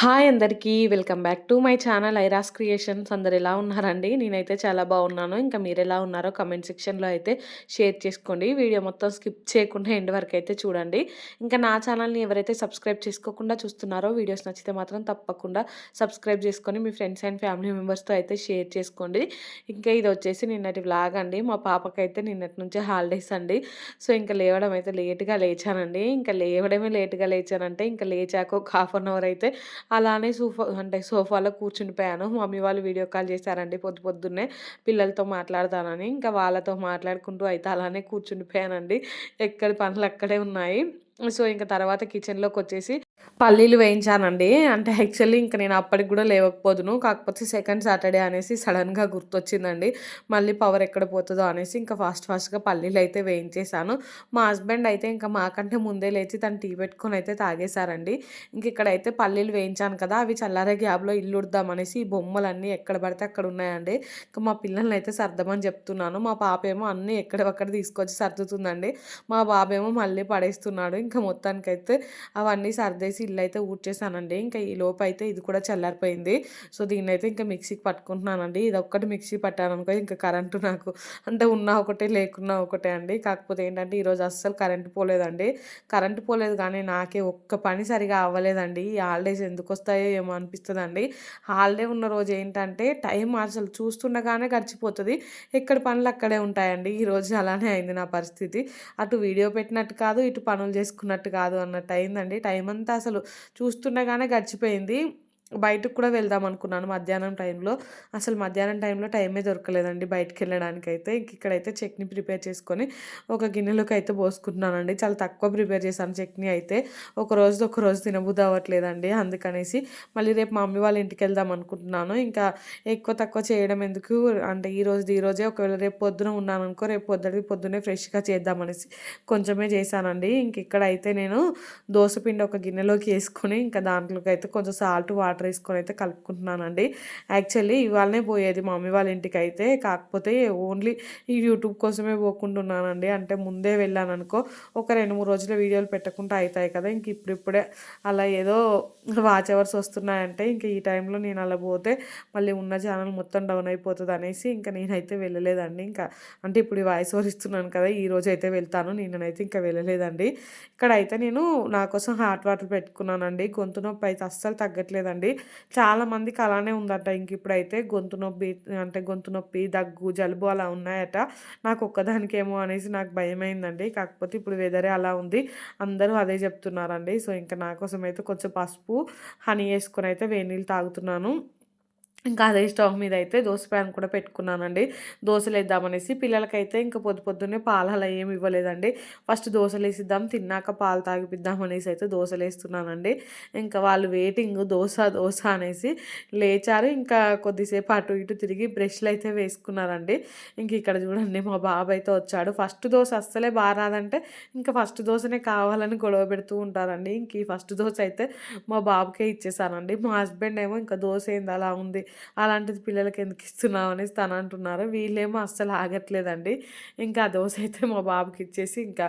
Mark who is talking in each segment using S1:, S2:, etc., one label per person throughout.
S1: Hi అందరికీ welcome back to my channel Airas creations. అందరు ఎలా ఉన్నారండి? నేనైతే చాలా బాగున్నాను. ఇంకా మీరు ఎలా ఉన్నారో కమెంట్ సెక్షన్లో అయితే షేర్ చేసుకోండి. వీడియో మొత్తం స్కిప్ చేయకుండా ఎండ్ వరకు అయితే చూడండి. ఇంకా నా ఛానల్ని ఎవరైతే సబ్స్క్రైబ్ చేసుకోకుండా చూస్తున్నారో వీడియోస్ నచ్చితే మాత్రం తప్పకుండా సబ్స్క్రైబ్ చేసుకొని మీ ఫ్రెండ్స్ అండ్ ఫ్యామిలీ మెంబర్స్తో అయితే షేర్ చేసుకోండి. ఇంకా ఇది వచ్చేసి నిన్నటి వ్లాగ్ అండి. మా పాపకైతే నిన్నటి నుంచి హాలిడేస్ అండి. సో ఇంకా లేవడం అయితే లేట్గా లేచానండి. ఇంకా లేవడమే లేట్గా లేచానంటే ఇంకా లేచాక ఒక హాఫ్ అన్ అవర్ అయితే అలానే సోఫా అంటే సోఫాలో కూర్చునిపోయాను మమ్మీ వాళ్ళు వీడియో కాల్ చేశారండి పొద్దు పొద్దున్నే. పిల్లలతో మాట్లాడతానని ఇంకా వాళ్ళతో మాట్లాడుకుంటూ అయితే అలానే కూర్చునిపోయానండి ఎక్కడి పనులు అక్కడే ఉన్నాయి. సో ఇంకా తర్వాత కిచెన్లోకి వచ్చేసి పల్లీలు వేయించానండి. అంటే యాక్చువల్లీ ఇంకా నేను అప్పటికి కూడా లేవకపోదును. కాకపోతే సెకండ్ సాటర్డే అనేసి సడన్గా గుర్తొచ్చిందండి. మళ్ళీ పవర్ ఎక్కడ పోతుందో అనేసి ఇంకా ఫాస్ట్ ఫాస్ట్గా పల్లీలు అయితే వేయించేశాను. మా హస్బెండ్ అయితే ఇంకా మాకంటే ముందే లేచి తను టీ పెట్టుకొని అయితే తాగేశారండి. ఇంక ఇక్కడైతే పల్లీలు వేయించాను కదా అవి చల్లారే గ్యాబ్లో ఇల్లు ఉడదామనేసి ఈ బొమ్మలన్నీ ఎక్కడ పడితే అక్కడ ఉన్నాయండి. ఇంకా మా పిల్లల్ని అయితే సర్దమని చెప్తున్నాను. మా పాప ఏమో అన్నీ ఎక్కడ తీసుకొచ్చి సర్దుతుందండి. మా బాబేమో మళ్ళీ పడేస్తున్నాడు. ఇంకా మొత్తానికైతే అవన్నీ సర్దేసి ఇల్లు అయితే ఊడ్చేసానండి. ఇంకా ఈ లోపు అయితే ఇది కూడా చల్లారిపోయింది. సో దీన్ని అయితే ఇంకా మిక్సీకి పట్టుకుంటున్నానండి. ఇది ఒక్కటి మిక్సీ పట్టాను అనుకో ఇంకా కరెంటు నాకు అంటే ఉన్నా ఒకటే లేకున్నా ఒకటే అండి. కాకపోతే ఏంటంటే ఈరోజు అస్సలు కరెంటు పోలేదండి. కరెంటు పోలేదు కానీ నాకే ఒక్క పని సరిగా అవ్వలేదండి. ఈ హాలిడేస్ ఎందుకు వస్తాయో ఏమో అనిపిస్తుందండి. హాలిడే ఉన్న రోజు ఏంటంటే టైం అసలు చూస్తుండగానే గడిచిపోతుంది. ఎక్కడ పనులు అక్కడే ఉంటాయండి. ఈరోజు అలానే అయింది నా పరిస్థితి. అటు వీడియో పెట్టినట్టు కాదు ఇటు పనులు చేసుకున్నట్టు కాదు అన్నట్టు అయిందండి. టైం అంతా అసలు చూస్తుండగానే గడిచిపోయింది. బయటకు కూడా వెళ్దాం అనుకున్నాను మధ్యాహ్నం టైంలో. అసలు మధ్యాహ్నం టైంలో టైమే దొరకలేదండి బయటకు వెళ్ళడానికి అయితే ఇక్కడైతే చట్నీ ప్రిపేర్ చేసుకొని ఒక గిన్నెలోకి అయితే పోసుకుంటున్నానండి. చాలా తక్కువ ప్రిపేర్ చేశాను చట్నీ అయితే. ఒక రోజు ఒక రోజు తినబుద్ది అవ్వట్లేదండి అందుకనేసి మళ్ళీ రేపు మా మమ్మీ వాళ్ళ ఇంటికి వెళ్దాం అనుకుంటున్నాను. ఇంకా ఎక్కువ తక్కువ చేయడం ఎందుకు? అంటే ఈ రోజు ఈ రోజే ఒకవేళ రేపు పొద్దున ఉన్నాను అనుకో రేపు పొద్దున పొద్దునే ఫ్రెష్గా చేద్దామనేసి కొంచెమే చేశానండి. ఇంక ఇక్కడ అయితే నేను దోశపిండి ఒక గిన్నెలోకి వేసుకొని ఇంకా దాంట్లోకి అయితే కొంచెం సాల్ట్ వాటర్ వాటర్ వేసుకొని అయితే కలుపుకుంటున్నానండి. యాక్చువల్లీ ఇవాళనే పోయేది మా మమ్మీ వాళ్ళ ఇంటికి అయితే. కాకపోతే ఓన్లీ ఈ యూట్యూబ్ కోసమే పోకుంటున్నానండి అంటే ముందే వెళ్ళాను అనుకో ఒక రెండు మూడు రోజుల వీడియోలు పెట్టకుండా అవుతాయి కదా. ఇంక ఇప్పుడిప్పుడే అలా ఏదో వాచ్ అవర్స్ వస్తున్నాయంటే ఇంక ఈ టైంలో నేను అలా పోతే మళ్ళీ ఉన్న ఛానల్ మొత్తం డౌన్ అయిపోతుంది అనేసి ఇంకా నేనైతే వెళ్ళలేదండి. ఇంకా అంటే ఇప్పుడు వాయిస్ ఓవర్ ఇస్తున్నాను కదా ఈ రోజు అయితే వెళ్తాను. నేనైతే ఇంకా వెళ్ళలేదండి. ఇక్కడ అయితే నేను నా కోసం హాట్ వాటర్ పెట్టుకున్నానండి. గొంతు నొప్పి అయితే అస్సలు తగ్గట్లేదండి. చాలామందికి అలానే ఉందట. ఇంక ఇప్పుడైతే గొంతు నొప్పి అంటే గొంతు నొప్పి దగ్గు జలుబు అలా ఉన్నాయట. నాకు ఒక్కదానికేమో అనేసి నాకు భయమైందండి. కాకపోతే ఇప్పుడు వెదరే అలా ఉంది. అందరూ అదే చెప్తున్నారండి. సో ఇంకా నా కోసం అయితే కొంచెం పసుపు హనీ వేసుకొని అయితే వేడి నీళ్ళు తాగుతున్నాను. ఇంకా అదే స్టవ్ మీద అయితే దోశ ప్యాన్ కూడా పెట్టుకున్నానండి. దోశలు వేద్దామనేసి పిల్లలకైతే ఇంకా పొద్దు పొద్దున్నే పాలు అలా ఏమి ఇవ్వలేదండి. ఫస్ట్ దోశలు వేసిద్దాం తిన్నాక పాలు తాగిపిద్దాం అనేసి అయితే దోశలు వేస్తున్నానండి ఇంకా వాళ్ళు వెయిటింగ్ దోశ దోశ అనేసి లేచారు. ఇంకా కొద్దిసేపు అటు ఇటు తిరిగి బ్రష్లు అయితే వేసుకున్నారండి. ఇంక ఇక్కడ చూడండి మా బాబు అయితే వచ్చాడు. ఫస్ట్ దోశ అస్సలే బాగా రాదంటే ఇంకా ఫస్ట్ దోశనే కావాలని గొడవ పెడుతూ ఉంటారండి. ఇంక ఈ ఫస్ట్ దోశ అయితే మా బాబుకే ఇచ్చేసానండి. మా హస్బెండ్ ఏమో ఇంకా దోశ ఏంది అలా ఉంది అలాంటిది పిల్లలకి ఎందుకు ఇస్తున్నావు అనేసి తను అంటున్నారు. వీళ్ళేమో అస్సలు ఆగట్లేదండి. ఇంకా ఆ దోశ అయితే మా బాబుకి ఇచ్చేసి ఇంకా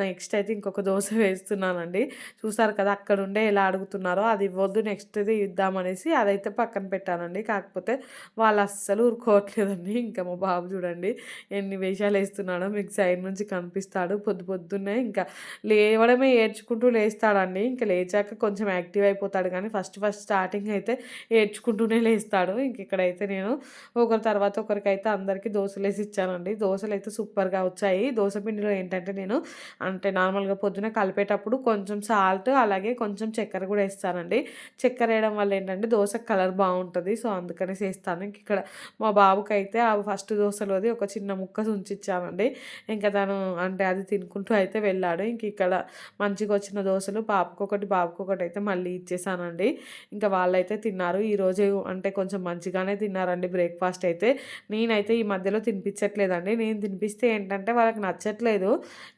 S1: నెక్స్ట్ అయితే ఇంకొక దోశ వేస్తున్నానండి. చూసారు కదా అక్కడ ఉండే ఎలా అడుగుతున్నారో అది ఇవ్వద్దు నెక్స్ట్ ఇది ఇద్దామనేసి అదైతే పక్కన పెట్టానండి. కాకపోతే వాళ్ళు అస్సలు ఊరుకోవట్లేదండి. ఇంకా మా బాబు చూడండి ఎన్ని వేషాలు వేస్తున్నాడో మీకు సైడ్ నుంచి కనిపిస్తాడు. పొద్దు పొద్దున్నే ఇంకా లేవడమే ఏడ్చుకుంటూ లేస్తాడండి. ఇంకా లేచాక కొంచెం యాక్టివ్ అయిపోతాడు. కానీ ఫస్ట్ ఫస్ట్ స్టార్టింగ్ అయితే ఏడ్చుకుంటూనే లేస్తాడు. ఇచ్చాడు ఇంక ఇక్కడైతే నేను ఒకరి తర్వాత ఒకరికైతే అందరికీ దోశలు వేసి ఇచ్చానండి. దోశలు అయితే సూపర్గా వచ్చాయి. దోశ పిండిలో ఏంటంటే నేను అంటే నార్మల్గా పొద్దున కలిపేటప్పుడు కొంచెం సాల్ట్ అలాగే కొంచెం చక్కెర కూడా వేస్తానండి. చక్కెర వేయడం వల్ల ఏంటంటే దోశ కలర్ బాగుంటుంది. సో అందుకనేసి వేస్తాను. ఇంక ఇక్కడ మా బాబుకి అయితే ఆ ఫస్ట్ దోశలోది ఒక చిన్న ముక్క ఉంచిచ్చానండి ఇంకా తను అంటే అది తినుకుంటూ అయితే వెళ్ళాడు. ఇంక ఇక్కడ మంచిగా వచ్చిన దోశలు పాపకొకటి బాబుకొకటి అయితే మళ్ళీ ఇచ్చేసానండి. ఇంకా వాళ్ళైతే తిన్నారు. ఈరోజు అంటే కొంచెం కొంచెం మంచిగానే తిన్నారండి బ్రేక్ఫాస్ట్ అయితే. నేనైతే ఈ మధ్యలో తినిపించట్లేదండి. నేను తినిపిస్తే ఏంటంటే వాళ్ళకి నచ్చట్లేదు.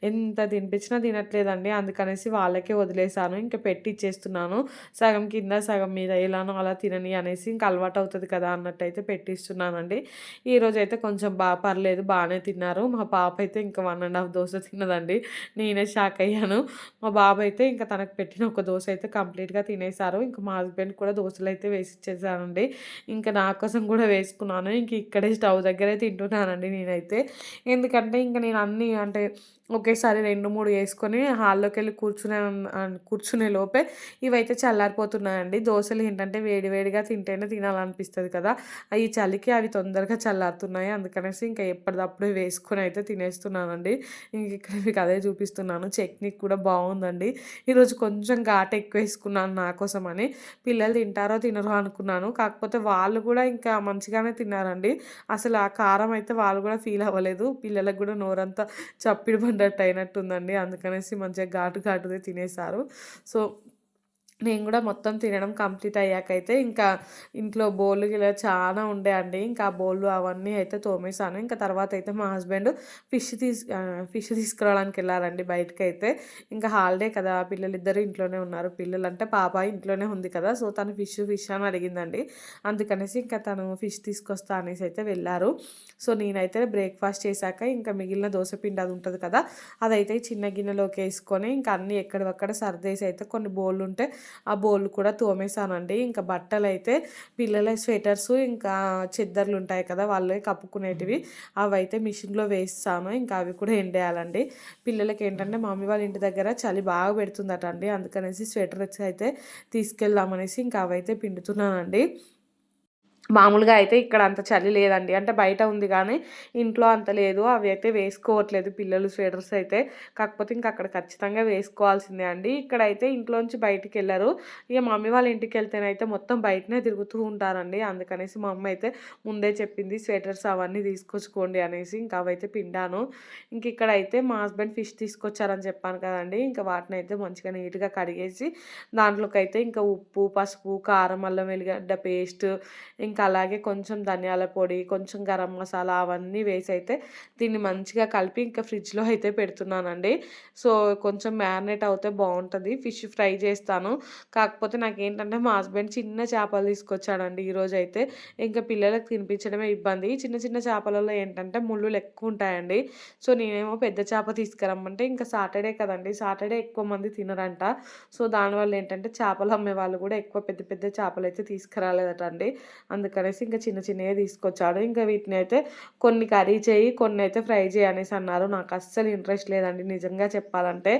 S1: ఎంత తినిపించినా తినట్లేదండి. అందుకనేసి వాళ్ళకే వదిలేసాను ఇంకా పెట్టి ఇచ్చేస్తున్నాను సగం కింద సగం మీద ఎలానో అలా తినని అనేసి ఇంకా అలవాటు అవుతుంది కదా అన్నట్టు అయితే పెట్టిస్తున్నానండి. ఈరోజు అయితే కొంచెం బాగా పర్లేదు బాగానే తిన్నారు. మా పాప అయితే ఇంకా వన్ అండ్ హాఫ్ దోశ తిన్నదండి. నేనే షాక్ అయ్యాను. మా బాబు అయితే ఇంకా తనకు పెట్టిన ఒక దోశ అయితే కంప్లీట్గా తినేశారు. ఇంకా మా హస్బెండ్ కూడా దోశలు అయితే వేసి ఇచ్చేసానండి ఇంకా నా కోసం కూడా వేసుకున్నాను. ఇంక ఇక్కడే స్టవ్ దగ్గరే తింటున్నానండి నేనైతే. ఎందుకంటే ఇంకా నేను అన్నీ అంటే ఒకేసారి రెండు మూడు వేసుకొని హాల్లోకి వెళ్ళి కూర్చునే కూర్చునే లోపే ఇవైతే చల్లారిపోతున్నాయండి. దోశలు ఏంటంటే వేడివేడిగా తింటేనే తినాలనిపిస్తుంది కదా. ఈ చలికి అవి తొందరగా చల్లారుతున్నాయి. అందుకనేసి ఇంకా ఎప్పటిదప్పుడు వేసుకొని అయితే తినేస్తున్నానండి. ఇంక ఇక్కడ మీకు అదే చూపిస్తున్నాను. చట్నీ కూడా బాగుందండి. ఈరోజు కొంచెం ఘాట ఎక్కువ వేసుకున్నాను నా కోసం అని పిల్లలు తింటారో తినరో అనుకున్నాను. కాకపోతే వాళ్ళు కూడా ఇంకా మంచిగానే తిన్నారండి. అసలు ఆ కారం అయితే వాళ్ళు కూడా ఫీల్ అవ్వలేదు. పిల్లలకు కూడా నోరంతా చప్పిడి పడ్డట్టు అయినట్టుందండి. అందుకనేసి మంచిగా ఘాటు ఘాటుదే తినేశారు. సో నేను కూడా మొత్తం తినడం కంప్లీట్ అయ్యాక అయితే ఇంకా ఇంట్లో బోళ్ళు ఇలా చాలా ఉండే అండి. ఇంకా బోళ్ళు అవన్నీ అయితే తోమేశాను. ఇంకా తర్వాత అయితే మా హస్బెండ్ ఫిష్ తీసు ఫిష్ తీసుకురావడానికి వెళ్ళారండి బయటకు అయితే ఇంకా హాలిడే కదా పిల్లలిద్దరూ ఇంట్లోనే ఉన్నారు. పిల్లలు అంటే పాప ఇంట్లోనే ఉంది కదా సో తను ఫిష్ ఫిష్ అని అడిగిందండి. అందుకనేసి ఇంకా తను ఫిష్ తీసుకొస్తా అనేసి అయితే వెళ్ళారు. సో నేనైతే బ్రేక్ఫాస్ట్ చేశాక ఇంకా మిగిలిన దోశ పిండి అది ఉంటుంది కదా అదైతే చిన్న గిన్నెలోకి వేసుకొని ఇంకా అన్నీ ఎక్కడ సర్దేసి అయితే కొన్ని బోళ్ళు ఉంటే ఆ బోల్ కూడా తోమేశానండి. ఇంకా బట్టలు అయితే పిల్లల స్వెటర్స్ ఇంకా చెద్దర్లు ఉంటాయి కదా వాళ్ళే కప్పుకునేటివి. అవి అయితే మిషన్లో వేస్తాను. ఇంకా అవి కూడా ఎండేయాలండి. పిల్లలకి ఏంటంటే మమ్మీ వాళ్ళ ఇంటి దగ్గర చలి బాగా పెడుతుందట అండి అందుకనేసి స్వెటర్ అయితే తీసుకెళ్దామనేసి ఇంకా అవైతే పిండుతున్నానండి. మామూలుగా అయితే ఇక్కడ అంత చలి లేదండి. అంటే బయట ఉంది కానీ ఇంట్లో అంత లేదు. అవి అయితే వేసుకోవట్లేదు పిల్లలు స్వెటర్స్ అయితే. కాకపోతే ఇంక అక్కడ ఖచ్చితంగా వేసుకోవాల్సిందే అండి. ఇక్కడ అయితే ఇంట్లోంచి బయటికి వెళ్ళరు. ఇక మమ్మీ వాళ్ళ ఇంటికి వెళ్తేనైతే మొత్తం బయటనే తిరుగుతూ ఉంటారండి. అందుకనేసి మా అమ్మ అయితే ముందే చెప్పింది స్వెటర్స్ అవన్నీ తీసుకొచ్చుకోండి అనేసి ఇంకా అవైతే పిండాను. ఇంక ఇక్కడైతే మా హస్బెండ్ ఫిష్ తీసుకొచ్చారని చెప్పాను కదండి. ఇంకా వాటిని అయితే మంచిగా నీట్గా కడిగేసి దాంట్లోకి అయితే ఇంకా ఉప్పు పసుపు కారం అల్లం వెల్లిగడ్డ పేస్ట్ ఇంకా ఇంకా అలాగే కొంచెం ధనియాల పొడి కొంచెం గరం మసాలా అవన్నీ వేసి అయితే దీన్ని మంచిగా కలిపి ఇంకా ఫ్రిడ్జ్లో అయితే పెడుతున్నానండి. సో కొంచెం మ్యారినేట్ అవుతే బాగుంటుంది ఫిష్ ఫ్రై చేస్తాను. కాకపోతే నాకు ఏంటంటే మా హస్బెండ్ చిన్న చేపలు తీసుకొచ్చాడండి ఈరోజు అయితే ఇంకా పిల్లలకు తినిపించడమే ఇబ్బంది. చిన్న చిన్న చేపలలో ఏంటంటే ముళ్ళులు ఎక్కువ ఉంటాయండి. సో నేనేమో పెద్ద చేప తీసుకురమ్మంటే ఇంకా సాటర్డే కదండి. సాటర్డే ఎక్కువ మంది తినరంట. సో దానివల్ల ఏంటంటే చేపలు అమ్మే వాళ్ళు కూడా ఎక్కువ పెద్ద పెద్ద చేపలు అయితే తీసుకురాలేదట అండి అందుకనేసి ఇంకా చిన్న చిన్నవి తీసుకొచ్చాడు. ఇంకా వీటిని అయితే కొన్ని కర్రీ చేయి కొన్ని అయితే ఫ్రై చేయి అనేసి అన్నారు. నాకు అస్సలు ఇంట్రెస్ట్ లేదండి నిజంగా చెప్పాలంటే.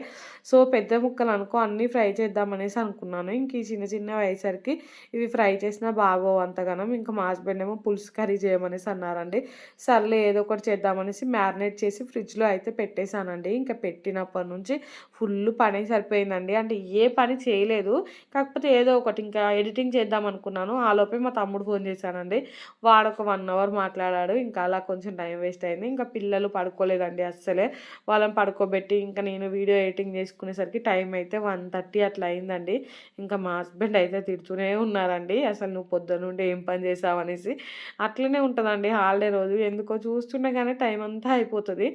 S1: సో పెద్ద ముక్కలు అనుకో అన్నీ ఫ్రై చేద్దామనేసి అనుకున్నాను. ఇంక ఈ చిన్న చిన్నవి అయ్యేసరికి ఇవి ఫ్రై చేసినా బాగోవు అంతగానం ఇంకా మా హస్బెండ్ ఏమో పులుసు కర్రీ చేయమనేసి అన్నారండి. సర్లే ఏదో ఒకటి చేద్దామనేసి మ్యారినేట్ చేసి ఫ్రిడ్జ్లో అయితే పెట్టేశానండి. ఇంకా పెట్టినప్పటి నుంచి ఫుల్ పని సరిపోయిందండి. అంటే ఏ పని చేయలేదు. కాకపోతే ఏదో ఒకటి ఇంకా ఎడిటింగ్ చేద్దాం అనుకున్నాను. ఆ లోపే మా తమ్ముడు ఫోన్ చేసి చేశానండి. వాడు ఒక వన్ అవర్ మాట్లాడాడు. ఇంకా అలా కొంచెం టైం వేస్ట్ అయింది. ఇంకా పిల్లలు పడుకోలేదండి అస్సలే. వాళ్ళని పడుకోబెట్టి ఇంకా నేను వీడియో ఎడిటింగ్ చేసుకునేసరికి టైం అయితే వన్ థర్టీ అట్లా అయిందండి. ఇంకా మా హస్బెండ్ అయితే తిడుతూనే ఉన్నారండి. అసలు నువ్వు పొద్దున్న ఏం పని చేసావు అనేసి. అట్లనే ఉంటుందండి హాలిడే రోజు. ఎందుకో చూస్తుండే కానీ టైం అంతా అయిపోతుంది.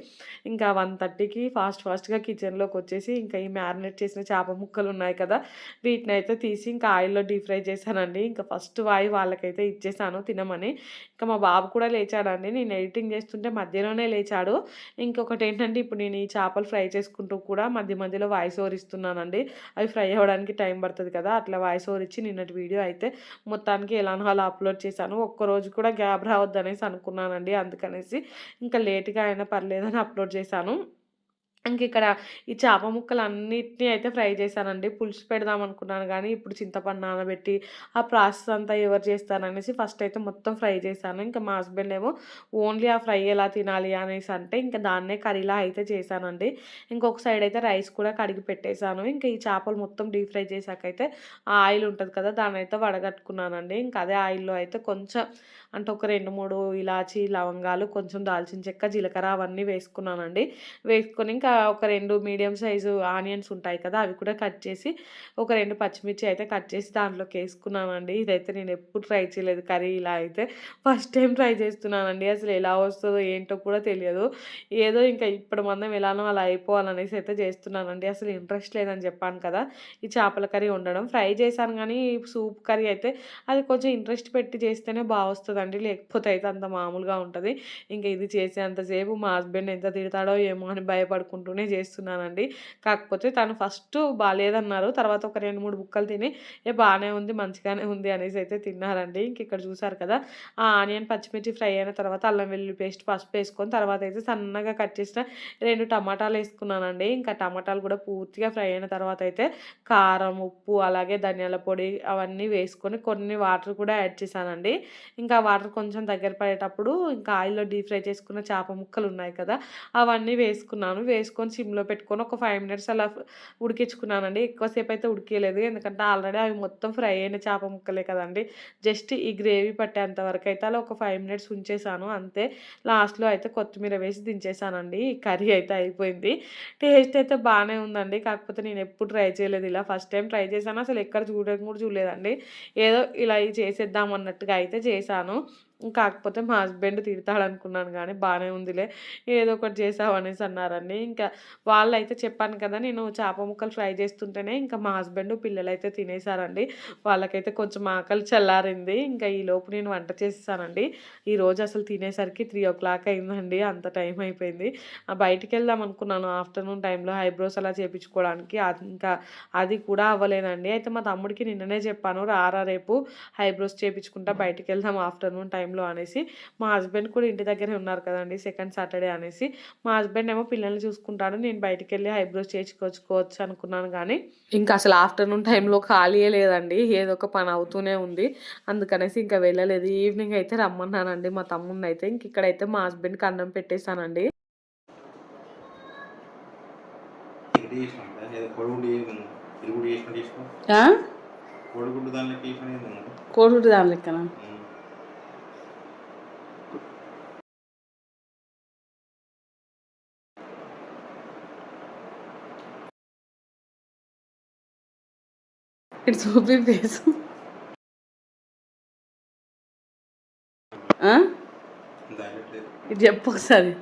S1: ఇంకా వన్ థర్టీకి ఫాస్ట్ ఫాస్ట్గా కిచెన్లోకి వచ్చేసి ఇంకా ఈ మ్యారినేట్ చేసిన చేప ముక్కలు ఉన్నాయి కదా వీటిని అయితే తీసి ఇంకా ఆయిల్లో డీప్ ఫ్రై చేశానండి. ఇంకా ఫస్ట్ వాయి వాళ్ళకైతే ఇచ్చేసాను చేశాను తినమని. ఇంకా మా బాబు కూడా లేచాడండి. నేను ఎడిటింగ్ చేస్తుంటే మధ్యలోనే లేచాడు. ఇంకొకటి ఏంటంటే ఇప్పుడు నేను ఈ చేపలు ఫ్రై చేసుకుంటూ కూడా మధ్య మధ్యలో వాయిస్ ఓవర్ ఇస్తున్నానండి. అవి ఫ్రై అవ్వడానికి టైం పడుతుంది కదా అట్లా వాయిస్ ఓవర్ ఇచ్చి నిన్నటి వీడియో అయితే మొత్తానికి ఎలానో అలా అప్లోడ్ చేశాను. ఒక్కరోజు కూడా గ్యాప్ రావద్దు అనేసి అనుకున్నానండి అందుకనేసి ఇంకా లేట్గా అయినా పర్లేదని అప్లోడ్ చేశాను. ఇంక ఇక్కడ ఈ చేప ముక్కలు అన్నిటిని అయితే ఫ్రై చేశానండి. పులుసు పెడదాం అనుకున్నాను కానీ ఇప్పుడు చింతపండు నానబెట్టి ఆ ప్రాసెస్ అంతా ఎవరు చేస్తారనేసి ఫస్ట్ అయితే మొత్తం ఫ్రై చేశాను. ఇంకా మా హస్బెండ్ ఏమో ఓన్లీ ఆ ఫ్రై ఎలా తినాలి అనేసి అంటే ఇంకా దాన్నే కర్రీలా అయితే చేశానండి. ఇంకొక సైడ్ అయితే రైస్ కూడా కడిగి పెట్టేశాను. ఇంకా ఈ చేపలు మొత్తం డీప్ ఫ్రై చేశాక అయితే ఆ ఆయిల్ ఉంటుంది కదా దాన్ని అయితే వడగట్టుకున్నానండి. ఇంకా అదే ఆయిల్లో అయితే కొంచెం అంటే ఒక రెండు మూడు ఇలాచి లవంగాలు కొంచెం దాల్చిన చెక్క జీలకర్ర అవన్నీ వేసుకున్నానండి. వేసుకొని ఇంకా ఒక రెండు మీడియం సైజు ఆనియన్స్ ఉంటాయి కదా అవి కూడా కట్ చేసి ఒక రెండు పచ్చిమిర్చి అయితే కట్ చేసి దాంట్లోకి వేసుకున్నానండి. ఇదైతే నేను ఎప్పుడు ట్రై చేయలేదు. కర్రీ ఇలా అయితే ఫస్ట్ టైం ట్రై చేస్తున్నానండి. అసలు ఎలా వస్తుందో ఏంటో కూడా తెలియదు. ఏదో ఇంకా ఇప్పుడు మందం ఎలానో అలా అయిపోవాలనేసి అయితే చేస్తున్నానండి. అసలు ఇంట్రెస్ట్ లేదని చెప్పాను కదా ఈ చేపల కర్రీ ఉండడం ఫ్రై చేశాను కానీ సూప్ కర్రీ అయితే అది కొంచెం ఇంట్రెస్ట్ పెట్టి చేస్తేనే బాగా వస్తుందండి. లేకపోతే అయితే అంత మామూలుగా ఉంటుంది. ఇంకా ఇది చేసేంతసేపు మా హస్బెండ్ ఎంత తిడతాడో ఏమో అని భయపడుకుంటూనే చేస్తున్నానండి. కాకపోతే తను ఫస్ట్ బాగాలేదన్నారు తర్వాత ఒక రెండు మూడు బుక్కలు తిని ఏ బాగానే ఉంది మంచిగానే ఉంది అనేసి అయితే తిన్నారండి. ఇంక ఇక్కడ చూసారు కదా ఆ ఆనియన్ పచ్చిమిర్చి ఫ్రై అయిన తర్వాత అల్లం వెల్లుల్లి పేస్ట్ పసుపు వేసుకొని తర్వాత అయితే సన్నగా కట్ చేసిన రెండు టమాటాలు వేసుకున్నానండి. ఇంకా టమాటాలు కూడా పూర్తిగా ఫ్రై అయిన తర్వాత అయితే కారం ఉప్పు అలాగే ధనియాల పొడి అవన్నీ వేసుకొని కొన్ని వాటర్ కూడా యాడ్ చేశానండి. ఇంకా వాటర్ కొంచెం దగ్గర పడేటప్పుడు ఇంకా ఆయిల్లో డీప్ ఫ్రై చేసుకున్న చేప ముక్కలు ఉన్నాయి కదా అవన్నీ వేసుకున్నాను. వేసుకొని సిమ్లో పెట్టుకొని ఒక ఫైవ్ మినిట్స్ అలా ఉడికించుకున్నానండి. ఎక్కువసేపు అయితే ఉడికేయలేదు. ఎందుకంటే ఆల్రెడీ అవి మొత్తం ఫ్రై అయిన చేప ముక్కలే కదండి. జస్ట్ ఈ గ్రేవీ పట్టేంత వరకు అయితే అలా ఒక ఫైవ్ మినిట్స్ ఉంచేసాను. అంతే. లాస్ట్లో అయితే కొత్తిమీర వేసి దించేసానండి. ఈ కర్రీ అయితే అయిపోయింది. టేస్ట్ అయితే బాగానే ఉందండి. కాకపోతే నేను ఎప్పుడు ట్రై చేయలేదు ఇలా. ఫస్ట్ టైం ట్రై చేశాను. అసలు ఎక్కడ చూడడం కూడా చూడలేదండి. ఏదో ఇలా చేసేద్దాం అన్నట్టుగా అయితే చేశాను. కాకపోతే మా హస్బెండ్ తిడతాడు అనుకున్నాను కానీ బాగానే ఉందిలే ఏదో ఒకటి చేసావు అనేసి అన్నారండి. ఇంకా వాళ్ళు అయితే చెప్పాను కదా నేను చేప ముక్కలు ఫ్రై చేస్తుంటేనే ఇంకా మా హస్బెండ్ పిల్లలు అయితే తినేసారండి. వాళ్ళకైతే కొంచెం ఆకలి చల్లారింది. ఇంకా ఈ లోపు నేను వంట చేసేసానండి. ఈరోజు అసలు తినేసరికి త్రీ ఓ క్లాక్ అయిందండి అంత టైం అయిపోయింది. బయటికి వెళ్దాం అనుకున్నాను ఆఫ్టర్నూన్ టైంలో ఐబ్రోస్ అలా చేయించుకోవడానికి ఇంకా అది కూడా అవ్వలేదండి. అయితే మా తమ్ముడికి నిన్ననే చెప్పాను రారా రేపు ఐబ్రోస్ చేయించుకుంటా బయటికి వెళ్దాం ఆఫ్టర్నూన్ టైం టైంలో అనేసి మా హస్బెండ్ కూడా ఇంటి దగ్గరే ఉన్నారు కదండి సెకండ్ సాటర్డే అనేసి. మా హస్బెండ్ ఏమో పిల్లల్ని చూసుకుంటాడు నేను బయటికి వెళ్ళి ఐబ్రోస్ చేయించుకోవచ్చు అనుకున్నాను కానీ ఇంకా అసలు ఆఫ్టర్నూన్ టైంలో ఖాళీయే లేదండి ఏదో ఒక పని అవుతూనే ఉంది. అందుకనేసి ఇంకా వెళ్ళలేదు. ఈవినింగ్ అయితే రమ్మన్నానండి మా తమ్ముడిని అయితే. ఇంక ఇక్కడైతే మా హస్బెండ్కి అన్నం పెట్టేశానండి.
S2: కోడిగుడ్డు దాని లెక్కన? ఇటు చూపి ఫేసు. ఇది చెప్పు ఒకసారి.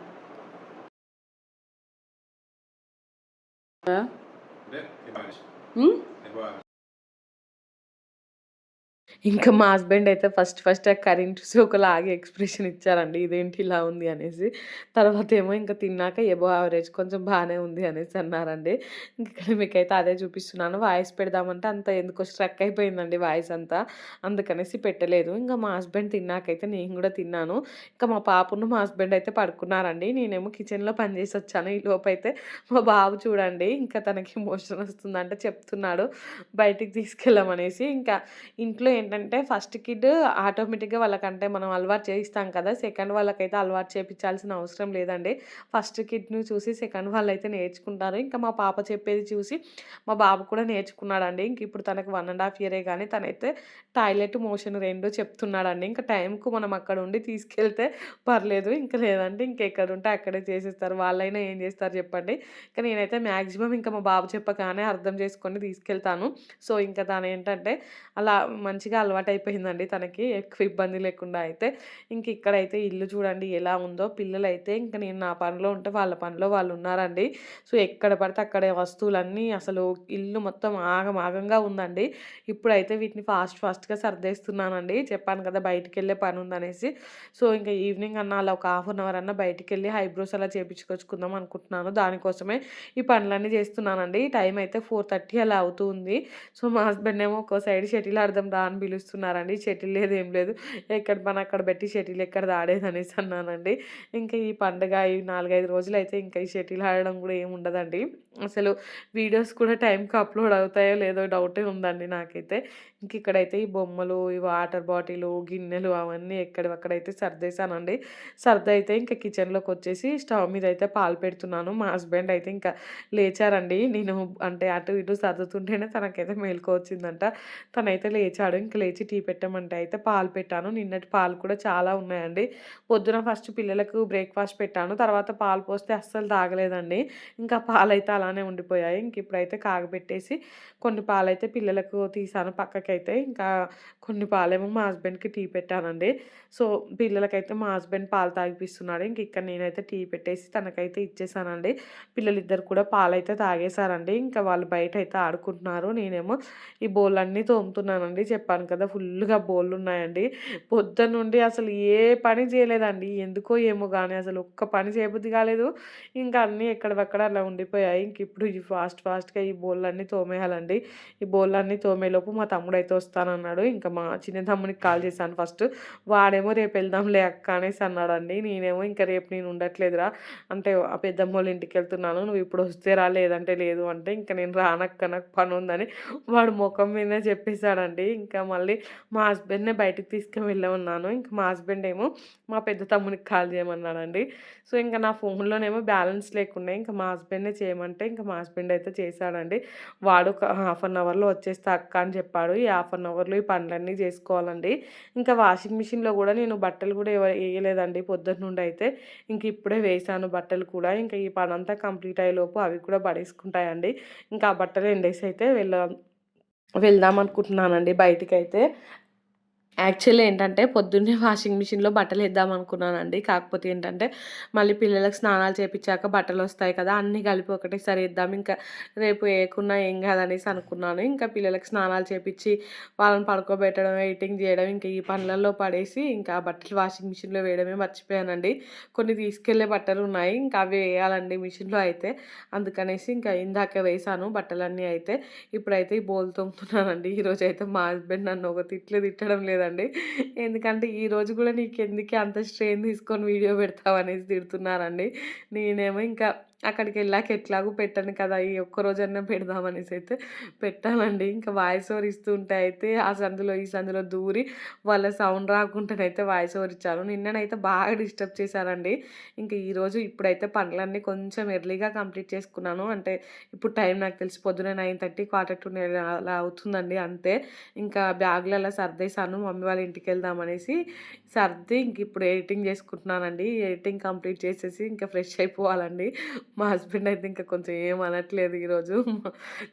S1: ఇంకా మా హస్బెండ్ అయితే ఫస్ట్ ఫస్ట్ ఆ కర్రీని చూసి ఒకలాగే ఎక్స్ప్రెషన్ ఇచ్చారండి ఇదేంటి ఇలా ఉంది? అనేసి. తర్వాత ఏమో ఇంకా తిన్నాక ఎబో యావరేజ్ కొంచెం బాగానే ఉంది అనేసి అన్నారండి. ఇంకా మీకైతే అదే చూపిస్తున్నాను. వాయిస్ పెడదామంటే అంత ఎందుకో స్ట్రక్ అయిపోయిందండి వాయిస్ అంతా. అందుకనేసి పెట్టలేదు. ఇంకా మా హస్బెండ్ తిన్నాకైతే నేను కూడా తిన్నాను. ఇంకా మా పాపను మా హస్బెండ్ అయితే పడుకున్నారండి. నేనేమో కిచెన్లో పనిచేసి వచ్చాను. ఈ లోపైతే మా బాబు చూడండి ఇంకా తనకి మోషన్ వస్తుందంటే చెప్తున్నాడు. బయటికి తీసుకెళ్ళమనేసి. ఇంకా ఇంట్లో ఏంటంటే ఫస్ట్ కిడ్ ఆటోమేటిక్గా వాళ్ళకంటే మనం అలవాటు చేయిస్తాం కదా సెకండ్ వాళ్ళకైతే అలవాటు చేయించాల్సిన అవసరం లేదండి. ఫస్ట్ కిడ్ను చూసి సెకండ్ వాళ్ళు అయితే నేర్చుకుంటారు. ఇంకా మా పాప చెప్పేది చూసి మా బాబు కూడా నేర్చుకున్నాడండి. ఇంక ఇప్పుడు తనకు వన్ అండ్ హాఫ్ ఇయరే కానీ తనైతే టాయిలెట్ మోషన్ రెండు చెప్తున్నాడండి. ఇంకా టైంకు మనం అక్కడ ఉండి తీసుకెళ్తే పర్లేదు. ఇంకా లేదంటే ఇంకెక్కడ ఉంటే అక్కడే చేసేస్తారు. వాళ్ళైనా ఏం చేస్తారు చెప్పండి. ఇంకా నేనైతే మ్యాక్సిమం ఇంకా మా బాబు చెప్పగానే అర్థం చేసుకొని తీసుకెళ్తాను. సో ఇంకా తను ఏంటంటే అలా మంచిగా మంచిగా అలవాటు అయిపోయిందండి తనకి. ఎక్కువ ఇబ్బంది లేకుండా అయితే. ఇంక ఇక్కడైతే ఇల్లు చూడండి ఎలా ఉందో. పిల్లలు అయితే ఇంక నేను నా పనిలో ఉంటే వాళ్ళ పనిలో వాళ్ళు ఉన్నారండి. సో ఎక్కడ పడితే అక్కడ వస్తువులన్నీ అసలు ఇల్లు మొత్తం ఆగమాగంగా ఉందండి. ఇప్పుడైతే వీటిని ఫాస్ట్ ఫాస్ట్గా సర్దేస్తున్నానండి. చెప్పాను కదా బయటికి వెళ్ళే పని ఉందనేసి సో ఇంకా ఈవినింగ్ అన్న అలా ఒక హాఫ్ అన్ అవర్ అన్న బయటికి వెళ్ళి హైబ్రోస్ అలా చేపించుకొచ్చుకుందాం అనుకుంటున్నాను. దానికోసమే ఈ పనులన్నీ చేస్తున్నానండి. టైం అయితే ఫోర్ థర్టీ అలా అవుతుంది సో మా హస్బెండ్ ఏమో ఒక సైడ్ షటిల్ ఆడదాం రా అని పిలుస్తున్నారండి. షటిల్ లేదు ఏం లేదు. ఎక్కడ మన అక్కడ పెట్టి షటిల్ ఎక్కడ ఆడేది అనేసి అన్నానండి. ఇంకా ఈ పండుగ ఈ నాలుగైదు రోజులు అయితే ఇంకా ఈ షటిల్ ఆడడం కూడా ఏమి ఉండదండి. అసలు వీడియోస్ కూడా టైంకి అప్లోడ్ అవుతాయో లేదో డౌటే ఉందండి నాకైతే. ఇంక ఇక్కడైతే ఈ బొమ్మలు ఈ వాటర్ బాటిల్ గిన్నెలు అవన్నీ ఎక్కడక్కడైతే సర్దేశానండి. సర్ది అయితే ఇంకా కిచెన్లోకి వచ్చేసి స్టవ్ మీద అయితే పాలు పెడుతున్నాను. మా హస్బెండ్ అయితే ఇంకా లేచారండి. నేను అంటే అటు ఇటు సర్దుతుంటేనే తనకైతే మేలుకో వచ్చిందంట. తనైతే లేచాడు. ఇంకా లేచి టీ పెట్టమంటే అయితే పాలు పెట్టాను. నిన్నటి పాలు కూడా చాలా ఉన్నాయండి. పొద్దున ఫస్ట్ పిల్లలకు బ్రేక్ఫాస్ట్ పెట్టాను. తర్వాత పాలు పోస్తే అస్సలు తాగలేదండి. ఇంకా పాలు అయితే అలానే ఉండిపోయాయి. ఇంక ఇప్పుడైతే కాగబెట్టేసి కొన్ని పాలైతే పిల్లలకు తీసాను. పక్కకి పిల్లలకైతే ఇంకా కొన్ని పాలేమో మా హస్బెండ్కి టీ పెట్టానండి. సో పిల్లలకైతే మా హస్బెండ్ పాలు తాగిపిస్తున్నాడు. ఇంక ఇక్కడ నేనైతే టీ పెట్టేసి తనకైతే ఇచ్చేసానండి. పిల్లలిద్దరు కూడా పాలైతే తాగేశారండి. ఇంకా వాళ్ళు బయట అయితే ఆడుకుంటున్నారు. నేనేమో ఈ బోళ్ళన్నీ తోముతున్నానండి. చెప్పాను కదా ఫుల్గా బోళ్ళు ఉన్నాయండి పొద్దున్న నుండి అసలు ఏ పని చేయలేదండి. ఎందుకో ఏమో కానీ అసలు ఒక్క పని చేయబుద్ధి కాలేదు. ఇంకా అన్నీ ఎక్కడక్కడ అలా ఉండిపోయాయి. ఇంక ఇప్పుడు ఈ ఫాస్ట్ ఫాస్ట్గా ఈ బోళ్ళన్నీ తోమేయాలండి. ఈ బోళ్ళన్నీ తోమేలోపు మా తమ్ముడు అయితే వస్తానన్నాడు. ఇంకా మా చిన్న తమ్మునికి కాల్ చేశాను ఫస్ట్. వాడేమో రేపు వెళ్దాంలే అక్క అనేసి అన్నాడండి. నేనేమో ఇంకా రేపు నేను ఉండట్లేదురా. అంటే ఆ పెద్దమ్మ వాళ్ళ ఇంటికి వెళ్తున్నాను. నువ్వు ఇప్పుడు వస్తే రా లేదంటే లేదు అంటే ఇంకా నేను రానక్క నాకు పని ఉందని వాడు ముఖం మీద చెప్పేశాడండి. ఇంకా మళ్ళీ మా హస్బెండ్నే బయటికి తీసుకుని వెళ్ళమన్నాను ఇంకా మా హస్బెండ్ ఏమో మా పెద్ద తమ్మునికి కాల్ చేయమన్నాడండి. సో ఇంకా నా ఫోన్లోనేమో బ్యాలెన్స్ లేకుండా ఇంకా మా హస్బెండ్నే చేయమంటే ఇంకా మా హస్బెండ్ అయితే చేశాడండి. వాడు ఒక హాఫ్ అన్ అవర్లో వచ్చేస్తా అక్క అని చెప్పాడు. ఈ హాఫ్ అన్ అవర్లో ఈ పనులన్నీ చేసుకోవాలండి. ఇంకా వాషింగ్ మిషన్లో కూడా నేను బట్టలు కూడా వేయలేదండి పొద్దున్న నుండి అయితే. ఇంక ఇప్పుడే వేసాను బట్టలు కూడా. ఇంకా ఈ పని అంతా కంప్లీట్ అయ్యేలోపు అవి కూడా పడేసుకుంటాయండి. ఇంకా ఆ బట్టలు ఎండేసి అయితే వెళ్ళ వెళ్దాం అనుకుంటున్నానండి బయటికి అయితే యాక్చువల్లీ ఏంటంటే పొద్దున్నే వాషింగ్ మిషన్లో బట్టలు వేద్దాం అనుకున్నానండి. కాకపోతే ఏంటంటే మళ్ళీ పిల్లలకు స్నానాలు చేపించాక బట్టలు వస్తాయి కదా అన్నీ కలిపి ఒకటేసారి వేద్దాం. ఇంకా రేపు వేయకున్నా ఏం కాదనేసి అనుకున్నాను. ఇంకా పిల్లలకు స్నానాలు చేపించి వాళ్ళని పడుకోబెట్టడం ఎడిటింగ్ చేయడం ఇంకా ఈ పనులలో పడేసి ఇంకా బట్టలు వాషింగ్ మిషన్లో వేయడమే మర్చిపోయానండి. కొన్ని తీసుకెళ్ళే బట్టలు ఉన్నాయి ఇంకా అవి వేయాలండి మిషన్లో అయితే. అందుకనేసి ఇంకా ఇందాక వేసాను బట్టలన్నీ అయితే. ఇప్పుడైతే ఈ బోల్ తోముతున్నానండి. ఈరోజు అయితే మా హస్బెండ్ నన్ను ఒక తిట్లు తిట్టడం లేదండి. లేదండి ఎందుకంటే ఈరోజు కూడా నీకు ఎందుకు అంత స్ట్రెయిన్ తీసుకొని వీడియో పెడతావు అనేసి తిడుతున్నారండి. నేనేమో ఇంకా అక్కడికి వెళ్ళాక ఎట్లాగో పెట్టను కదా ఈ ఒక్కరోజన్నా పెడదామనేసి అయితే పెట్టానండి ఇంకా వాయిస్ ఓవర్ ఇస్తుంటే అయితే ఆ సందులో ఈ సందులో దూరి వాళ్ళ సౌండ్ రాకుండానైతే వాయిస్ ఓవర్ ఇచ్చాను. నిన్ననైతే బాగా డిస్టర్బ్ చేశారండి. ఇంకా ఈరోజు ఇప్పుడైతే పనులన్నీ కొంచెం ఎర్లీగా కంప్లీట్ చేసుకున్నాను. అంటే ఇప్పుడు టైం నాకు తెలిసి పొద్దున నైన్ థర్టీ క్వార్టర్ టు అలా అవుతుందండి అంతే. ఇంకా బ్యాగ్లలో సర్దేశాను. మమ్మీ వాళ్ళ ఇంటికి వెళ్దామనేసి సర్ది ఇంక ఇప్పుడు ఎడిటింగ్ చేసుకుంటున్నానండి. ఎడిటింగ్ కంప్లీట్ చేసేసి ఇంకా ఫ్రెష్ అయిపోవాలండి. మా హస్బెండ్ అయితే ఇంకా కొంచెం ఏం అనట్లేదు ఈరోజు.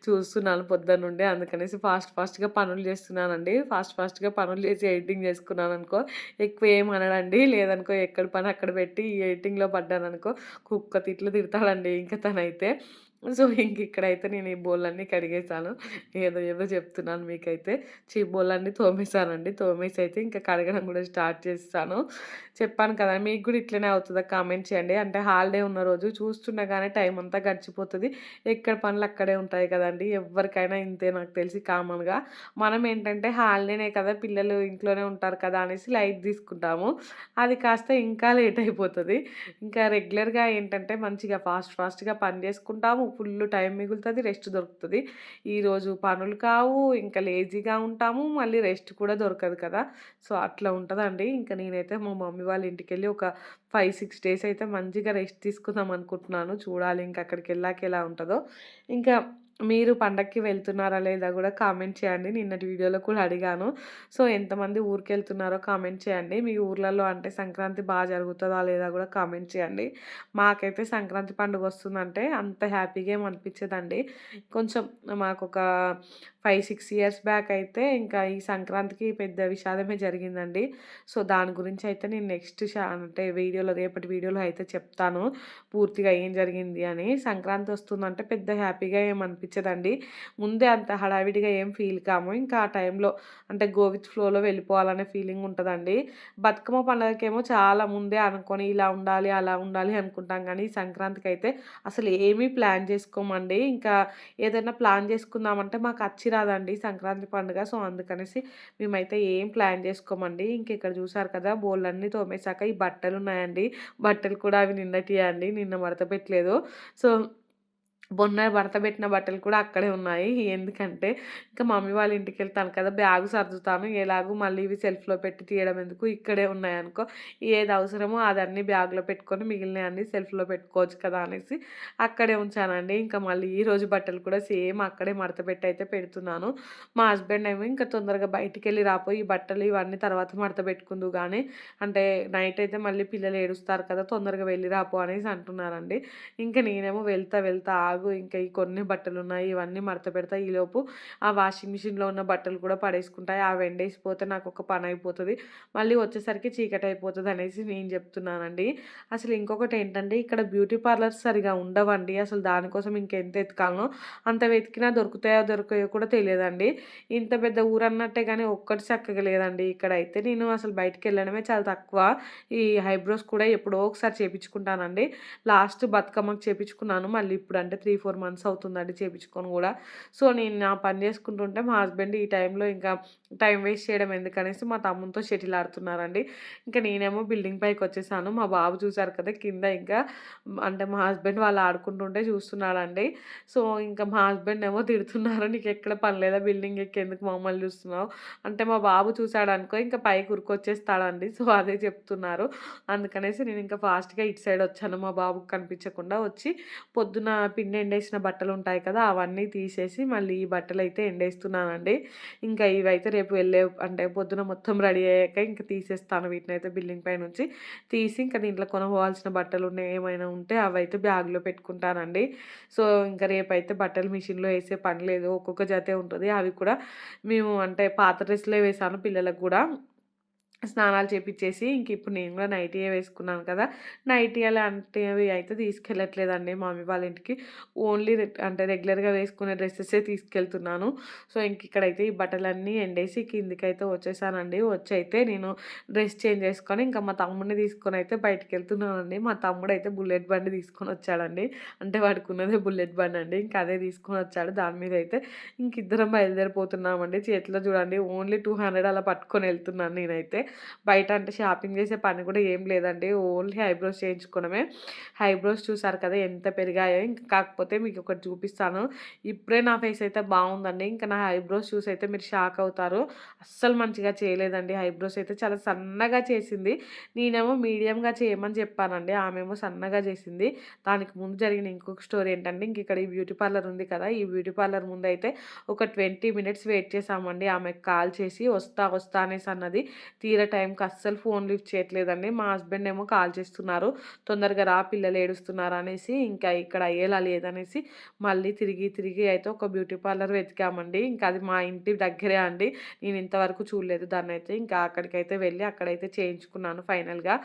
S1: చూస్తున్నాను పొద్దున్న నుండి. అందుకనేసి ఫాస్ట్ ఫాస్ట్గా పనులు చేస్తున్నానండి. ఫాస్ట్ ఫాస్ట్గా పనులు చేసి ఎడిటింగ్ చేసుకున్నాను అనుకో ఎక్కువ ఏం అనడండి. లేదనుకో ఎక్కడ పని అక్కడ పెట్టి ఈ ఎడిటింగ్లో పడ్డాను అనుకో కుక్క తిట్లు తిడతాడండి ఇంకా తనైతే. సో ఇంక ఇక్కడైతే నేను ఈ బోళ్ళన్నీ కడిగేసాను ఏదో ఏదో చెప్తున్నాను మీకైతే. చీ బోళ్ళన్నీ తోమేసానండి తోమేసి అయితే ఇంకా కడగడం కూడా స్టార్ట్ చేస్తాను. చెప్పాను కదా మీకు కూడా ఇట్లనే అవుతుందా కామెంట్ చేయండి. అంటే హాలిడే ఉన్న రోజు చూస్తుండగానే టైం అంతా గడిచిపోతుంది. ఎక్కడ పనులు అక్కడే ఉంటాయి కదండి. ఎవరికైనా ఇంతే నాకు తెలిసి కామన్గా. మనం ఏంటంటే హాలిడేనే కదా పిల్లలు ఇంట్లోనే ఉంటారు కదా అనేసి లైట్ తీసుకుంటాము. అది కాస్త ఇంకా లేట్ అయిపోతుంది. ఇంకా రెగ్యులర్గా ఏంటంటే మంచిగా ఫాస్ట్ ఫాస్ట్గా పని చేసుకుంటాము. ఫుల్ టైం మిగులుతుంది రెస్ట్ దొరుకుతుంది. ఈరోజు పనులు కావు ఇంకా లేజీగా ఉంటాము మళ్ళీ రెస్ట్ కూడా దొరకదు కదా. సో అట్లా ఉంటుందండి. ఇంకా నేనైతే మా మమ్మీ వాళ్ళ ఇంటికి వెళ్ళి ఒక ఫైవ్ సిక్స్ డేస్ అయితే మంచిగా రెస్ట్ తీసుకుందాం అనుకుంటున్నాను. చూడాలి ఇంకా అక్కడికి వెళ్ళాక ఎలా ఉంటుందో. ఇంకా మీరు పండగకి వెళ్తున్నారా లేదా కూడా కామెంట్ చేయండి. నిన్నటి వీడియోలో కూడా అడిగాను. సో ఎంతమంది ఊరికి వెళ్తున్నారో కామెంట్ చేయండి. మీ ఊర్లలో అంటే సంక్రాంతి బాగా జరుగుతుందా లేదా కూడా కామెంట్ చేయండి. మాకైతే సంక్రాంతి పండుగ వస్తుందంటే అంత హ్యాపీగా ఏమి అనిపించదండి. కొంచెం మాకు ఒక ఫైవ్ సిక్స్ ఇయర్స్ బ్యాక్ అయితే ఇంకా ఈ సంక్రాంతికి పెద్ద విషాదమే జరిగిందండి. సో దాని గురించి అయితే నేను నెక్స్ట్ అంటే వీడియోలో రేపటి వీడియోలో అయితే చెప్తాను. పూర్తిగా ఏం జరిగింది అని. సంక్రాంతి వస్తుందంటే పెద్ద హ్యాపీగా ఏం అనిపించదండి. ముందే అంత హడావిడిగా ఏం ఫీల్ కాము. ఇంకా ఆ టైంలో అంటే గోవిత్ ఫ్లోలో వెళ్ళిపోవాలనే ఫీలింగ్ ఉంటుందండి. బతుకమ్మ పండుగకేమో చాలా ముందే అనుకొని ఇలా ఉండాలి అలా ఉండాలి అనుకుంటాం. కానీ సంక్రాంతికి అయితే అసలు ఏమీ ప్లాన్ చేసుకోమండి. ఇంకా ఏదైనా ప్లాన్ చేసుకుందామంటే మాకు అచ్చి రాదండి సంక్రాంతి పండుగ. సో అందుకనేసి మేమైతే ఏం ప్లాన్ చేసుకోమండి. ఇంక ఇక్కడ చూసారు కదా బోళ్ళన్నీ తోమేశాక ఈ బట్టలు ఉన్నాయండి బట్టలు కూడా అవి నిన్నటి అండి నిన్న మడత పెట్టలేదు. సో మొన్న భర్త పెట్టిన బట్టలు కూడా అక్కడే ఉన్నాయి. ఎందుకంటే ఇంకా మమ్మీ వాళ్ళ ఇంటికి వెళ్తాను కదా! బ్యాగ్ సర్దుతాను. ఎలాగూ మళ్ళీ ఇవి సెల్ఫ్‌లో పెట్టి తీయడం ఎందుకు, ఇక్కడే ఉన్నాయనుకో ఏది అవసరమో అదన్నీ బ్యాగ్‌లో పెట్టుకొని మిగిలినయన్నీ సెల్ఫ్‌లో పెట్టుకోవచ్చు కదా! అనేసి అక్కడే ఉంచానండి. ఇంకా మళ్ళీ ఈరోజు బట్టలు కూడా సేమ్ అక్కడే మడత పెట్టి అయితే పెడుతున్నాను. మా హస్బెండ్ ఏమో ఇంకా తొందరగా బయటికెళ్ళి రాపో ఈ బట్టలు ఇవన్నీ తర్వాత మడత పెట్టుకుందు కానీ అంటే నైట్ అయితే మళ్ళీ పిల్లలు ఏడుస్తారు కదా! తొందరగా వెళ్ళి రాపో అనేసి అంటున్నారండి. ఇంకా నేనేమో వెళ్తా వెళ్తా ఆగు ఇంకా ఈ కొన్ని బట్టలున్నాయి ఇవన్నీ మడత పెడతా. ఈలోపు ఆ వాషింగ్ మిషన్‌లో ఉన్న బట్టలు కూడా పడేసుకుంటాయి. ఆ వెండేసిపోతే నాకు ఒక పని అయిపోతుంది మళ్ళీ వచ్చేసరికి చీకటి అయిపోతుంది అనేసి నేను చెప్తున్నానండి. అసలు ఇంకొకటి ఏంటంటే ఇక్కడ బ్యూటీ పార్లర్స్ సరిగా ఉండవండి. అసలు దానికోసం ఇంకెంత ఎతకాలనో అంత వెతికినా దొరుకుతాయో దొరకయో కూడా తెలియదండి. ఇంత పెద్ద ఊరు అన్నట్టే కానీ ఒక్కటి చక్కగా లేదండి ఇక్కడైతే. నేను అసలు బయటికి వెళ్ళడమే చాలా తక్కువ. ఈ ఐబ్రోస్ కూడా ఎప్పుడో ఒకసారి చేపించుకుంటానండి. లాస్ట్ బతుకమ్మకి చేపించుకున్నాను. మళ్ళీ ఇప్పుడు అంటే 3, 4 మంత్స్ అవుతుందండి చేయించుకొని కూడా సో, నేను నా పని చేసుకుంటుంటే మా హస్బెండ్ ఈ టైంలో ఇంకా టైం వేస్ట్ చేయడం ఎందుకనేసి మా తమ్మునితో షటిల్ ఆడుతున్నారండి. ఇంకా నేనేమో బిల్డింగ్ పైకి వచ్చేసాను మా బాబు చూశారు కదా! కింద ఇంకా అంటే మా హస్బెండ్ వాళ్ళు ఆడుకుంటుంటే చూస్తున్నాడండి. సో, ఇంకా మా హస్బెండ్ ఏమో తిడుతున్నారు. "నీకెక్కడ పని లేదా బిల్డింగ్ ఎక్కి ఎందుకు మమ్మల్ని చూస్తున్నావు?" అంటే మా బాబు చూసాడనుకో ఇంకా పైకి ఉరికొచ్చేస్తాడండి. సో, అదే చెప్తున్నారు. అందుకనేసి నేను ఇంకా ఫాస్ట్‌గా ఇటు సైడ్ వచ్చాను. మా బాబుకి కనిపించకుండా వచ్చి పొద్దున పిండి ఎండేసిన బట్టలు ఉంటాయి కదా! అవన్నీ తీసేసి మళ్ళీ ఈ బట్టలైతే ఎండేస్తున్నానండి. ఇంకా ఇవైతే రేపు వెళ్ళే అంటే పొద్దున మొత్తం రెడీ అయ్యాక ఇంకా తీసేస్తాను వీటిని అయితే బిల్డింగ్ పైనుంచి. తీసి ఇంకా దీంట్లో బట్టలు ఉన్నాయి ఏమైనా ఉంటే అవైతే బ్యాగ్‌లో పెట్టుకుంటానండి. సో, ఇంక రేపైతే బట్టలు మిషన్‌లో వేసే పని లేదు. ఒక్కొక్క జతే ఉంటుంది అవి కూడా మేము అంటే పాత డ్రెస్లే వేసాను పిల్లలకు కూడా స్నానాలు చేపించేసి ఇంక ఇప్పుడు నేను కూడా నైటీయే వేసుకున్నాను కదా! నైటీ అలాంటివి అయితే తీసుకెళ్ళట్లేదండి మమ్మీ వాళ్ళ ఇంటికి. ఓన్లీ రె అంటే రెగ్యులర్‌గా వేసుకునే డ్రెస్సెసే తీసుకెళ్తున్నాను. సో, ఇంక ఇక్కడైతే ఈ బట్టలన్నీ ఎండేసి కిందికైతే వచ్చేసానండి. వచ్చి అయితే నేను డ్రెస్ చేంజ్ చేసుకొని ఇంకా మా తమ్ముడిని తీసుకొని తీసుకొనైతే బయటికెళ్తున్నానండి. మా తమ్ముడైతే బుల్లెట్ బండి తీసుకొని వచ్చాడండి అంటే వాడుకున్నదే బుల్లెట్ బండి అండి ఇంక అదే తీసుకొని వచ్చాడు దాని మీదైతే ఇంక ఇద్దరం బయలుదేరిపోతున్నామండి. చేతిలో చూడండి ఓన్లీ 200 అలా పట్టుకొని వెళ్తున్నాను నేనైతే. బయట అంటే షాపింగ్ చేసే పని కూడా ఏం లేదండి. Only eyebrows చేయించుకోవడమే. ఐబ్రోస్ చూసారు కదా! ఎంత పెరిగాయో. ఇంకా కాకపోతే మీకు ఒకటి చూపిస్తాను. ఇప్పుడే నా ఫేస్ అయితే బాగుందండి ఇంకా నా ఐబ్రోస్ అయితే మీరు షాక్ అవుతారు. అస్సలు మంచిగా చేయలేదండి. ఐబ్రోస్ అయితే చాలా సన్నగా చేసింది. నేనేమో మీడియంగా చేయమని చెప్పానండి. ఆమెమో సన్నగా చేసింది. దానికి ముందు జరిగిన ఇంకొక స్టోరీ ఏంటంటే ఇంక ఇక్కడ ఈ బ్యూటీ పార్లర్ ఉంది కదా! ఈ బ్యూటీ పార్లర్ ముందు అయితే ఒక 20 మినిట్స్ వెయిట్ చేసామండి ఆమెకు కాల్ చేసి వస్తా, వస్తా అనేసి అన్నది. తీరా టైంకి అస్సలు ఫోన్ లిఫ్ట్ చేయట్లేదండి. మా హస్బెండ్ ఏమో కాల్ చేస్తున్నారు. తొందరగా రా పిల్లలు ఏడుస్తున్నారు అనేసి ఇంకా ఇక్కడ అయ్యేలా లేదనేసి మళ్ళీ తిరిగి, తిరిగి అయితే ఒక బ్యూటీ పార్లర్ వెతికామండి. ఇంకా అది మా ఇంటి దగ్గరే అండి. నేను ఇంతవరకు చూడలేదు దాన్నైతే. ఇంకా అక్కడికైతే వెళ్ళి అక్కడైతే చేయించుకున్నాను ఫైనల్‌గా.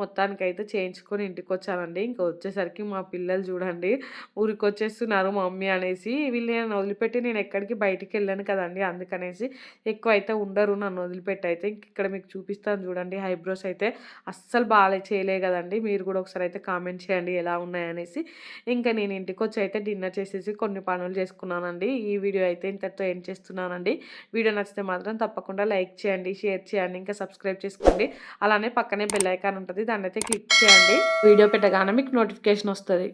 S1: మొత్తానికైతే చేయించుకొని ఇంటికొచ్చానండి. ఇంకా వచ్చేసరికి మా పిల్లలు చూడండి ఊరికొచ్చేస్తున్నారు మమ్మీ అనేసి. వీళ్ళు నేను వదిలిపెట్టి నేను ఎక్కడికి బయటికి వెళ్ళాను కదండి అందుకనేసి ఎక్కువ అయితే ఉండరు నన్ను వదిలిపెట్టి అయితే. ఇక్కడ మీకు చూపిస్తాను చూడండి ఐబ్రోస్ అయితే అస్సలు బాగా చేయలే కదండి మీరు కూడా ఒకసారి అయితే కామెంట్ చేయండి ఎలా ఉన్నాయనేసి. ఇంకా నేను ఇంటికొచ్చి అయితే డిన్నర్ చేసేసి కొన్ని పనులు చేసుకున్నానండి. ఈ వీడియో అయితే ఇంతటితో ఏం చేస్తున్నానండి. వీడియో నచ్చితే మాత్రం తప్పకుండా లైక్ చేయండి, షేర్ చేయండి, ఇంకా సబ్స్క్రైబ్ చేసుకోండి. అలానే పక్కనే బెల్ ఐకాన్ ఉంటది. దాన్నైతే క్లిక్ చేయండి. వీడియో పెట్టగానే మీకు నోటిఫికేషన్ వస్తుంది